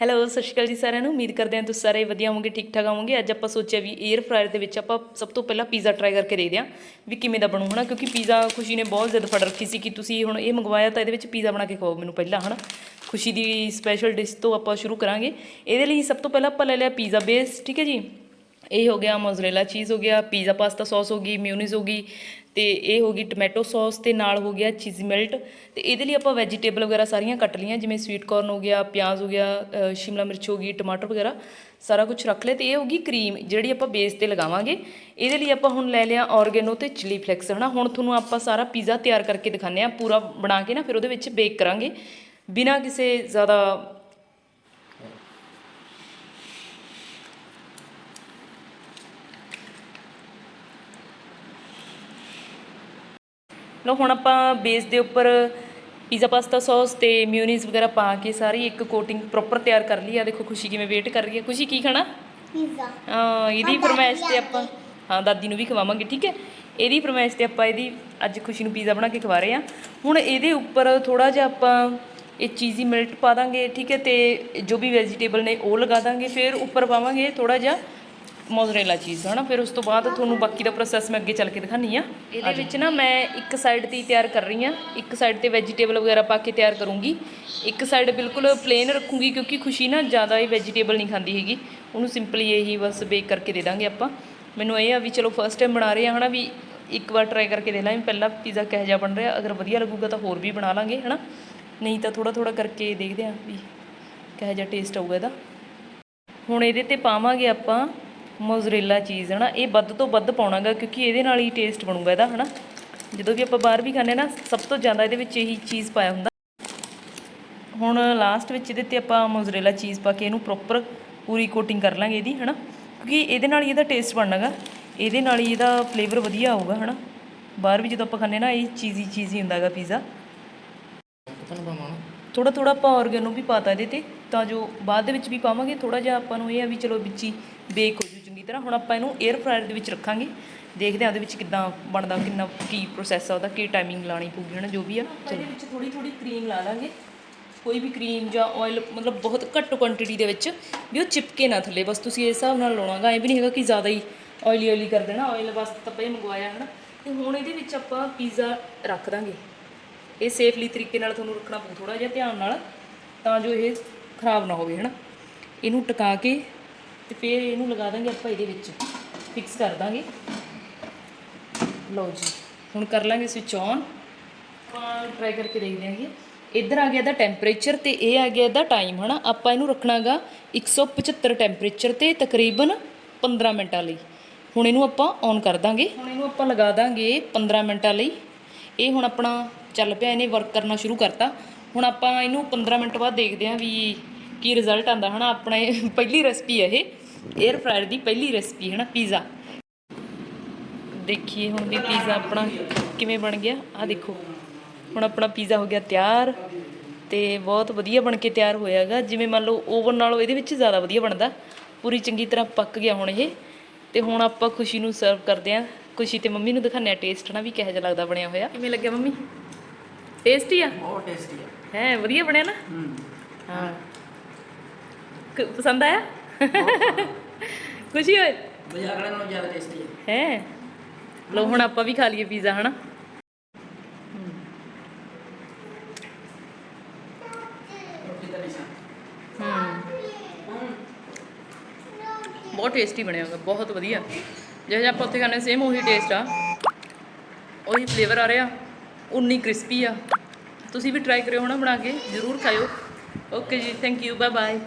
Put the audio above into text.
Hello ਸਤਿ ਸ਼੍ਰੀ ਅਕਾਲ ਜੀ ਸਾਰਿਆਂ ਨੂੰ। ਉਮੀਦ ਕਰਦੇ ਹਾਂ ਤੁਸੀਂ ਸਾਰੇ ਵਧੀਆ ਹੋਵੋਗੇ, ਠੀਕ ਠਾਕ ਹੋਵੋਗੇ। ਅੱਜ ਆਪਾਂ ਸੋਚਿਆ ਵੀ 에ਅਰ ਫਰਾਇਰ ਦੇ ਵਿੱਚ ਆਪਾਂ ਸਭ ਤੋਂ ਪਹਿਲਾਂ ਪੀਜ਼ਾ ਟਰਾਈ ਕਰਕੇ ਦੇਖਦੇ ਹਾਂ ਵੀ ਕਿਵੇਂ ਦਾ ਬਣੂ, ਹਨਾ? ਕਿਉਂਕਿ ਪੀਜ਼ਾ ਖੁਸ਼ੀ ਨੇ ਬਹੁਤ ਜ਼ਿਆਦਾ ਫੜ ਰੱਖੀ ਸੀ ਕਿ ਤੁਸੀਂ ਹੁਣ ਇਹ ਮੰਗਵਾਇਆ ਤਾਂ ਇਹਦੇ ਵਿੱਚ ਪੀਜ਼ਾ ਬਣਾ ਕੇ ਖਵਾਓ ਮੈਨੂੰ ਪਹਿਲਾਂ, ਹਨਾ? ਖੁਸ਼ੀ ਦੀ ਸਪੈਸ਼ਲ ਡਿਸ਼ ਤੋਂ ਆਪਾਂ ਸ਼ੁਰੂ ਕਰਾਂਗੇ। ਇਹਦੇ ਲਈ ਸਭ ਤੋਂ ਪਹਿਲਾਂ ਆਪਾਂ ਲੈ ਲਿਆ ਪੀਜ਼ਾ ਬੇਸ ਠੀਕ ਹੈ ਜੀ? ਇਹ ਹੋ ਗਿਆ ਮੋਜ਼ਰੇਲਾ ਚੀਜ਼ ਹੋ ਗਿਆ ਪੀਜ਼ਾ ਪਾਸਤਾ ਸੌਸ ਹੋ ਗਈ ਮਿਊਨੀਜ਼ ਹੋ ਗਈ ਤੇ ਇਹ ਹੋ ਗਈ ਟੋਮੈਟੋ ਸੌਸ ਤੇ ਨਾਲ ਹੋ ਗਿਆ ਚੀਜ਼ ਮਿਲਟ ਤੇ ਇਹਦੇ ਲਈ ਆਪਾਂ ਵੈਜੀਟੇਬਲ ਵਗੈਰਾ ਸਾਰੀਆਂ ਕੱਟ ਲਈਆਂ, ਜਿਵੇਂ ਸਵੀਟ ਕਾਰਨ ਹੋ ਗਿਆ, ਪਿਆਜ਼ ਹੋ ਗਿਆ ਸ਼ਿਮਲਾ ਮਿਰਚ ਹੋ ਗਈ, ਟਮਾਟਰ ਵਗੈਰਾ ਸਾਰਾ ਕੁਝ ਰੱਖ ਲਿਆ ਤੇ ਇਹ ਹੋ ਗਈ ਕਰੀਮ ਜਿਹੜੀ ਆਪਾਂ ਬੇਸ ਤੇ ਲਗਾਵਾਂਗੇ। ਇਹਦੇ ਲਈ ਆਪਾਂ ਹੁਣ ਲੈ ਲਿਆ ਔਰਗੈਨੋ ਤੇ ਚਿਲੀ ਫਲੈਕਸ ਹਨਾ? ਹੁਣ ਤੁਹਾਨੂੰ ਆਪਾਂ ਸਾਰਾ ਪੀਜ਼ਾ ਤਿਆਰ ਕਰਕੇ ਦਿਖਾਉਂਦੇ ਆ ਪੂਰਾ ਬਣਾ ਕੇ ਨਾ ਫਿਰ ਉਹਦੇ ਵਿੱਚ ਬੇਕ ਕਰਾਂਗੇ। ਬਿਨਾਂ ਕਿਸੇ ਜ਼ਿਆਦਾ ਲੋ ਹੁਣ ਆਪਾਂ ਬੇਸ ਦੇ ਉੱਪਰ ਪੀਜ਼ਾ ਪਾਸਤਾ ਸੌਸ ਤੇ ਮਿਊਨੀਜ਼ ਵਗੈਰਾ ਪਾ ਕੇ ਸਾਰੀ ਇੱਕ ਕੋਟਿੰਗ ਪ੍ਰੋਪਰ ਤਿਆਰ ਕਰ ਲਈ। ਆ ਦੇਖੋ ਖੁਸ਼ੀ ਕਿਵੇਂ ਵੇਟ ਕਰ ਰਹੀ ਹੈ। ਖੁਸ਼ੀ ਕੀ ਖਾਣਾ? ਪੀਜ਼ਾ ਹਾਂ ਇਹਦੀ ਫਰਮਾਇਸ਼ ਤੇ ਆਪਾਂ ਹਾਂ ਦਾਦੀ ਨੂੰ ਵੀ ਖਵਾਵਾਂਗੇ ਠੀਕ ਹੈ। ਇਹਦੀ ਫਰਮਾਇਸ਼ ਤੇ ਆਪਾਂ ਇਹਦੀ ਅੱਜ ਖੁਸ਼ੀ ਨੂੰ ਪੀਜ਼ਾ ਬਣਾ ਕੇ ਖਵਾ ਰਹੇ ਆ ਹੁਣ ਇਹਦੇ ਉੱਪਰ ਥੋੜਾ ਜਿਹਾ ਆਪਾਂ ਇਹ ਚੀਜ਼ੀ ਮਿਲਟ ਪਾ ਦਾਂਗੇ ਠੀਕ ਹੈ ਤੇ ਜੋ ਵੀ ਵੈਜੀਟੇਬਲ ਨੇ ਉਹ ਲਗਾ ਦਾਂਗੇ। ਫਿਰ ਉੱਪਰ ਪਾਵਾਂਗੇ ਥੋੜਾ ਜਿਹਾ ਮੋਜ਼ਰੇਲਾ ਚੀਜ਼ ਹਨਾ ਫਿਰ ਉਸ ਤੋਂ ਬਾਅਦ ਤੁਹਾਨੂੰ ਬਾਕੀ ਦਾ ਪ੍ਰੋਸੈਸ ਮੈਂ ਅੱਗੇ ਚੱਲ ਕੇ ਦਿਖਾਨੀ ਆ ਇਹਦੇ ਵਿੱਚ ਨਾ ਮੈਂ ਇੱਕ ਸਾਈਡ ਤੇ ਹੀ ਤਿਆਰ ਕਰ ਰਹੀ ਆ ਇੱਕ ਸਾਈਡ ਤੇ ਵੈਜੀਟੇਬਲ ਵਗੈਰਾ ਪਾ ਕੇ ਤਿਆਰ ਕਰੂੰਗੀ। ਇੱਕ ਸਾਈਡ ਬਿਲਕੁਲ ਪਲੇਨ ਰੱਖੂੰਗੀ ਕਿਉਂਕਿ ਖੁਸ਼ੀ ਨਾ ਜ਼ਿਆਦਾ ਹੀ ਵੈਜੀਟੇਬਲ ਨਹੀਂ ਖਾਂਦੀ ਹੈਗੀ। ਉਹਨੂੰ ਸਿੰਪਲੀ ਇਹੀ ਬਸ ਬੇਕ ਕਰਕੇ ਦੇ ਦਾਂਗੇ ਆਪਾਂ। ਮੈਨੂੰ ਇਹ ਆ ਵੀ ਚਲੋ ਫਸਟ ਟਾਈਮ ਬਣਾ ਰਹੇ ਆ ਹਨਾ ਵੀ ਇੱਕ ਵਾਰ ਟਰਾਈ ਕਰਕੇ ਦੇ ਲਾਂ ਪਹਿਲਾਂ ਪੀਜ਼ਾ ਕਿਹੋ ਜਿਹਾ ਬਣ ਰਿਹਾ ਅਗਰ ਵਧੀਆ ਲੱਗੂਗਾ ਤਾਂ ਹੋਰ ਵੀ ਬਣਾ ਲਾਂਗੇ ਹਨਾ। ਨਹੀਂ ਤਾਂ ਥੋੜਾ ਥੋੜਾ ਕਰਕੇ ਦੇਖਦੇ ਆ ਵੀ ਕਿਹੋ ਜਿਹਾ ਟੇਸਟ ਆਊਗਾ ਇਹਦਾ। ਹੁਣ ਇਹਦੇ ਤੇ ਪਾਵਾਂਗੇ ਆਪਾਂ ਮੋਜ਼ਰੇਲਾ ਚੀਜ਼ ਹਨਾ? ਇਹ ਵੱਧ ਤੋਂ ਵੱਧ ਪਾਉਣਾਗਾ ਕਿਉਂਕਿ ਇਹਦੇ ਨਾਲ ਹੀ ਟੇਸਟ ਬਣੂਗਾ ਇਹਦਾ ਹਨਾ? ਜਦੋਂ ਵੀ ਆਪਾਂ ਬਾਹਰ ਵੀ ਖਾਂਦੇ ਨਾ ਸਭ ਤੋਂ ਜ਼ਿਆਦਾ ਇਹਦੇ ਵਿੱਚ ਇਹੀ ਚੀਜ਼ ਪਾਇਆ ਹੁੰਦਾ। ਹੁਣ ਲਾਸਟ ਵਿੱਚ ਇਹਦੇ ਤੇ ਆਪਾਂ ਮੋਜ਼ਰੇਲਾ ਚੀਜ਼ ਪਾ ਕੇ ਇਹਨੂੰ ਪ੍ਰੋਪਰ ਪੂਰੀ ਕੋਟਿੰਗ ਕਰ ਲਾਂਗੇ ਇਹਦੀ ਹਨਾ? ਕਿਉਂਕਿ ਇਹਦੇ ਨਾਲ ਹੀ ਇਹਦਾ ਟੇਸਟ ਬਣਨਾਗਾ। ਇਹਦੇ ਨਾਲ ਹੀ ਇਹਦਾ ਫਲੇਵਰ ਵਧੀਆ ਆਊਗਾ ਹਨਾ? ਬਾਹਰ ਵੀ ਜਦੋਂ ਆਪਾਂ ਖਾਂਦੇ ਨਾ ਇਹ ਚੀਜ਼ੀ ਚੀਜ਼ੀ ਹੁੰਦਾਗਾ ਪੀਜ਼ਾ ਨਾ ਥੋੜਾ ਥੋੜਾ ਆਪਾਂ ਆਰਗੈਨੋ ਵੀ ਪਾਤਾ ਇਹਦੇ ਤੇ ਤਾਂ ਜੋ ਬਾਅਦ ਦੇ ਵਿੱਚ ਵੀ ਪਾਵਾਂਗੇ ਥੋੜਾ ਜਿਹਾ ਆਪਾਂ ਨੂੰ ਇਹ ਆ ਵੀ ਚਲੋ ਵਿੱਚ ਹੀ ਬੇਕ ਹੋ ਜੂ ਤਰ੍ਹਾਂ ਹੁਣ ਆਪਾਂ ਇਹਨੂੰ 에ਅਰ ਫਰਾਇਰ ਦੇ ਵਿੱਚ ਰੱਖਾਂਗੇ। ਦੇਖਦੇ ਹਾਂ ਉਹਦੇ ਵਿੱਚ ਕਿੱਦਾਂ ਬਣਦਾ ਕਿੰਨਾ ਕੀ ਪ੍ਰੋਸੈਸ ਆ ਉਹਦਾ ਕੀ ਟਾਈਮਿੰਗ ਲਾਣੀ ਪਊਗੀ ਹਨਾ ਜੋ ਵੀ ਆ। ਇਹਦੇ ਵਿੱਚ ਥੋੜੀ ਥੋੜੀ ਕਰੀਮ ਲਾ ਲਾਂਗੇ। ਕੋਈ ਵੀ ਕਰੀਮ ਜਾਂ ਆਇਲ ਮਤਲਬ ਬਹੁਤ ਘੱਟ ਕੁਆਂਟੀਟੀ ਦੇ ਵਿੱਚ ਵੀ ਉਹ ਚਿਪਕੇ ਨਾ ਥੱਲੇ। ਬਸ ਤੁਸੀਂ ਇਸ ਹਿਸਾਬ ਨਾਲ ਲਾਉਣਾਗਾ। ਐ ਵੀ ਨਹੀਂ ਹੈਗਾ ਕਿ ਜ਼ਿਆਦਾ ਹੀ ਆਇਲੀ ਆਇਲੀ ਕਰ ਦੇਣਾ। ਆਇਲ ਵਾਸਤੇ ਤਾਂ ਆਪਾਂ ਇਹ ਮੰਗਵਾਇਆ ਹਨਾ। ਤੇ ਹੁਣ ਇਹਦੇ ਵਿੱਚ ਆਪਾਂ ਪੀਜ਼ਾ ਰੱਖ ਦਾਂਗੇ। ਇਹ ਸੇਫਲੀ ਤਰੀਕੇ ਨਾਲ ਤੁਹਾਨੂੰ ਰੱਖਣਾ ਪਊ ਥੋੜਾ ਜਿਹਾ ਧਿਆਨ ਨਾਲ ਤਾਂ ਜੋ ਇਹ ਖਰਾਬ ਨਾ ਹੋਵੇ ਹਨਾ। ਇਹਨੂੰ ਟਿਕਾ ਕੇ ਤੇ ਫਿਰ ਇਹਨੂੰ ਲਗਾ ਦਾਂਗੇ ਆਪਾਂ ਇਹਦੇ ਵਿੱਚ। ਫਿਕਸ ਕਰ ਦਾਂਗੇ। ਲਓ ਜੀ, ਹੁਣ ਕਰ ਲਾਂਗੇ ਸਵਿਚ ਔਨ ਟਰਾਈ ਕਰਕੇ ਦੇਖ ਹਾਂਗੇ ਇੱਧਰ ਆ ਗਿਆ ਇਹਦਾ ਟੈਂਪਰੇਚਰ ਤੇ ਇਹ ਆ ਗਿਆ ਇਹਦਾ ਟਾਈਮ ਹਨਾ? ਆਪਾਂ ਇਹਨੂੰ ਰੱਖਣਾਗਾ 175 ਟੈਂਪਰੇਚਰ ਤੇ ਤਕਰੀਬਨ 15 ਮਿੰਟਾਂ ਲਈ। ਹੁਣ ਇਹਨੂੰ ਆਪਾਂ ਔਨ ਕਰ ਦਾਂਗੇ। ਹੁਣ ਇਹਨੂੰ ਆਪਾਂ ਲਗਾ ਦਾਂਗੇ 15 ਮਿੰਟਾਂ ਲਈ। ਇਹ ਹੁਣ ਆਪਣਾ ਚੱਲ ਪਿਆ, ਇਹਨੇ ਵਰਕ ਕਰਨਾ ਸ਼ੁਰੂ ਕਰਤਾ। ਹੁਣ ਆਪਾਂ ਇਹਨੂੰ 15 ਮਿੰਟ ਬਾਅਦ ਦੇਖਦੇ ਹਾਂ ਵੀ ਕੀ ਰਿਜ਼ਲਟ ਆਂਦਾ, ਹਨਾ? ਆਪਣਾ ਇਹ ਪਹਿਲੀ ਰੈਸਪੀ ਹੈ ਇਹ। 에ਅਰ ਫਰਾਇਰ ਦੀ ਪਹਿਲੀ ਰੈਸਪੀ ਹੈ ਨਾ ਪੀਜ਼ਾ ਦੇਖੀਏ ਹੁਣ ਵੀ ਪੀਜ਼ਾ ਆਪਣਾ ਕਿਵੇਂ ਬਣ ਗਿਆ। ਆ ਦੇਖੋ ਹੁਣ ਆਪਣਾ ਪੀਜ਼ਾ ਹੋ ਗਿਆ ਤਿਆਰ ਤੇ ਬਹੁਤ ਵਧੀਆ ਬਣ ਕੇ ਤਿਆਰ ਹੋਇਆਗਾ ਜਿਵੇਂ ਮੰਨ ਲਓ ਓਵਨ ਨਾਲੋਂ ਇਹਦੇ ਵਿੱਚ ਜ਼ਿਆਦਾ ਵਧੀਆ ਬਣਦਾ। ਪੂਰੀ ਚੰਗੀ ਤਰ੍ਹਾਂ ਪੱਕ ਗਿਆ ਹੁਣ ਇਹ। ਤੇ ਹੁਣ ਆਪਾਂ ਖੁਸ਼ੀ ਨੂੰ ਸਰਵ ਕਰਦੇ ਆਂ ਖੁਸ਼ੀ ਤੇ ਮੰਮੀ ਨੂੰ ਦਿਖਾਉਂਦੇ ਆ ਟੇਸਟ ਨਾ ਵੀ ਕਿਹੋ ਜਿਹਾ ਲੱਗਦਾ ਬਣਿਆ ਹੋਇਆ। ਕਿਵੇਂ ਲੱਗਿਆ ਮੰਮੀ? ਟੇਸਟੀ ਆ? ਬਹੁਤ ਟੇਸਟੀ ਹੈ ਹੈ ਵਧੀਆ ਬਣਿਆ ਨਾ? ਹੂੰ। ਪਸੰਦ ਆਇਆ? ਖੁਸ਼ੀ ਹੋਏ? ਬਾਜ਼ਾਰ ਵਾਲਿਆਂ ਨਾਲੋਂ ਜ਼ਿਆਦਾ ਟੇਸਟੀ ਹੈ ਹੈ? ਲੋ ਹੁਣ ਆਪਾਂ ਵੀ ਖਾ ਲਈਏ ਪੀਜ਼ਾ ਹਨਾ? ਰੋਟੀ ਦਾ ਨਿਸ਼ਾਨ ਹੂੰ। ਬਹੁਤ ਟੇਸਟੀ ਬਣਿਆ ਹੋਗਾ ਬਹੁਤ ਵਧੀਆ। ਜਿਹੋ ਜਿਹਾ ਆਪਾਂ ਉੱਥੇ ਖਾਣੇ ਸੇਮ ਉਹੀ ਟੇਸਟ ਆ। ਉਹੀ ਫਲੇਵਰ ਆ ਰਿਹਾ ਉਨੀ ਕ੍ਰਿਸਪੀ ਆ। ਤੁਸੀਂ ਵੀ ਟਰਾਈ ਕਰਿਓ ਹਨਾ ਬਣਾ ਕੇ ਜ਼ਰੂਰ ਖਾਇਓ। Okay ji thank you bye bye